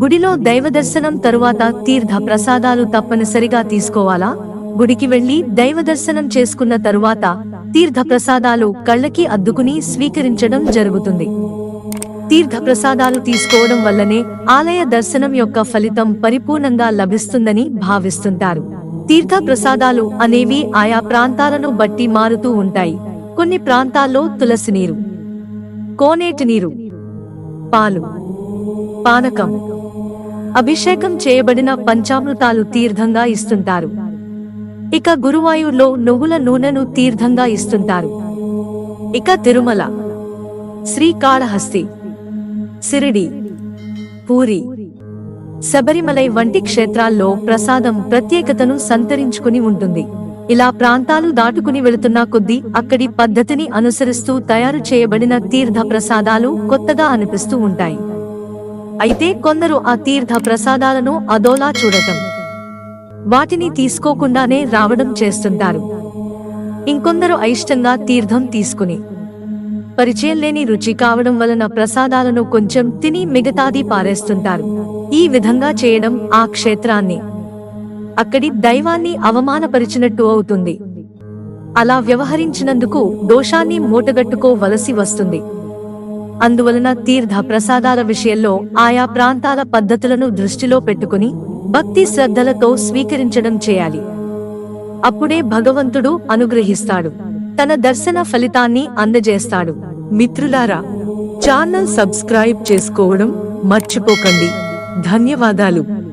గుడిలో దైవ దర్శనం తరువాత తీర్థ ప్రసాదాలు తప్పనిసరిగా తీసుకోవాలా? గుడికి వెళ్ళి దైవ దర్శనం చేసుకున్న తరువాత తీర్థ ప్రసాదాలు కళ్ళకి అద్దుకుని స్వీకరించడం జరుగుతుంది. తీర్థ ప్రసాదాలు తీసుకోవడం వల్లనే ఆలయ దర్శనం యొక్క ఫలితం పరిపూర్ణంగా లభిస్తుందని భావిస్తుంటారు. తీర్థ ప్రసాదాలు అనేవి ఆయా ప్రాంతాలను బట్టి మారుతూ ఉంటాయి. కొన్ని ప్రాంతాల్లో తులసి నీరు కోనేటి నీరు పాలు పానకం అభిషేకం చేయబడిన పంచామృతాలు తీర్థంగా ఇస్తుంటారు. ఇక గురువాయూర్లో నువ్వుల నూనెను తీర్థంగా ఇస్తుంటారు. ఇక తిరుమల శ్రీకాళహస్తి సిరిడి పూరి శబరిమలై వంటి క్షేత్రాల్లో ప్రసాదం ప్రత్యేకతను సంతరించుకుని ఉంటుంది. ఇలా ప్రాంతాలు దాటుకుని వెళుతున్న కొద్దీ అక్కడి పద్ధతిని అనుసరిస్తూ తయారు చేయబడిన తీర్థ ప్రసాదాలు కొత్తగా అనిపిస్తూ ఉంటాయి. అయితే కొందరు ఆ తీర్థ ప్రసాదాలను అదోలా చూడటం. వాటిని తీసుకోకుండానే రావడం చేస్తుంటారు. ఇంకొందరు అయిష్టంగా తీర్థం తీసుకుని. పరిచయం లేని రుచి కావడం వలన ప్రసాదాలను కొంచెం తిని మిగతాది పారేస్తుంటారు. ఈ విధంగా చేయడం ఆ క్షేత్రాన్ని. అక్కడి దైవాన్ని అవమానపరిచినట్టు అవుతుంది. అలా వ్యవహరించినందుకు దోషాన్ని మూటగట్టుకోవలసి వస్తుంది. అందువలన తీర్థ ప్రసాదాల విషయంలో ఆయా ప్రాంతాల పద్ధతులను దృష్టిలో పెట్టుకుని భక్తి శ్రద్ధలతో స్వీకరించడం చేయాలి. అప్పుడే భగవంతుడు అనుగ్రహిస్తాడు. తన దర్శన ఫలితాన్ని అందజేస్తాడు. మిత్రులారా ఛానల్ సబ్స్క్రైబ్ చేసుకోవడం మర్చిపోకండి. ధన్యవాదాలు.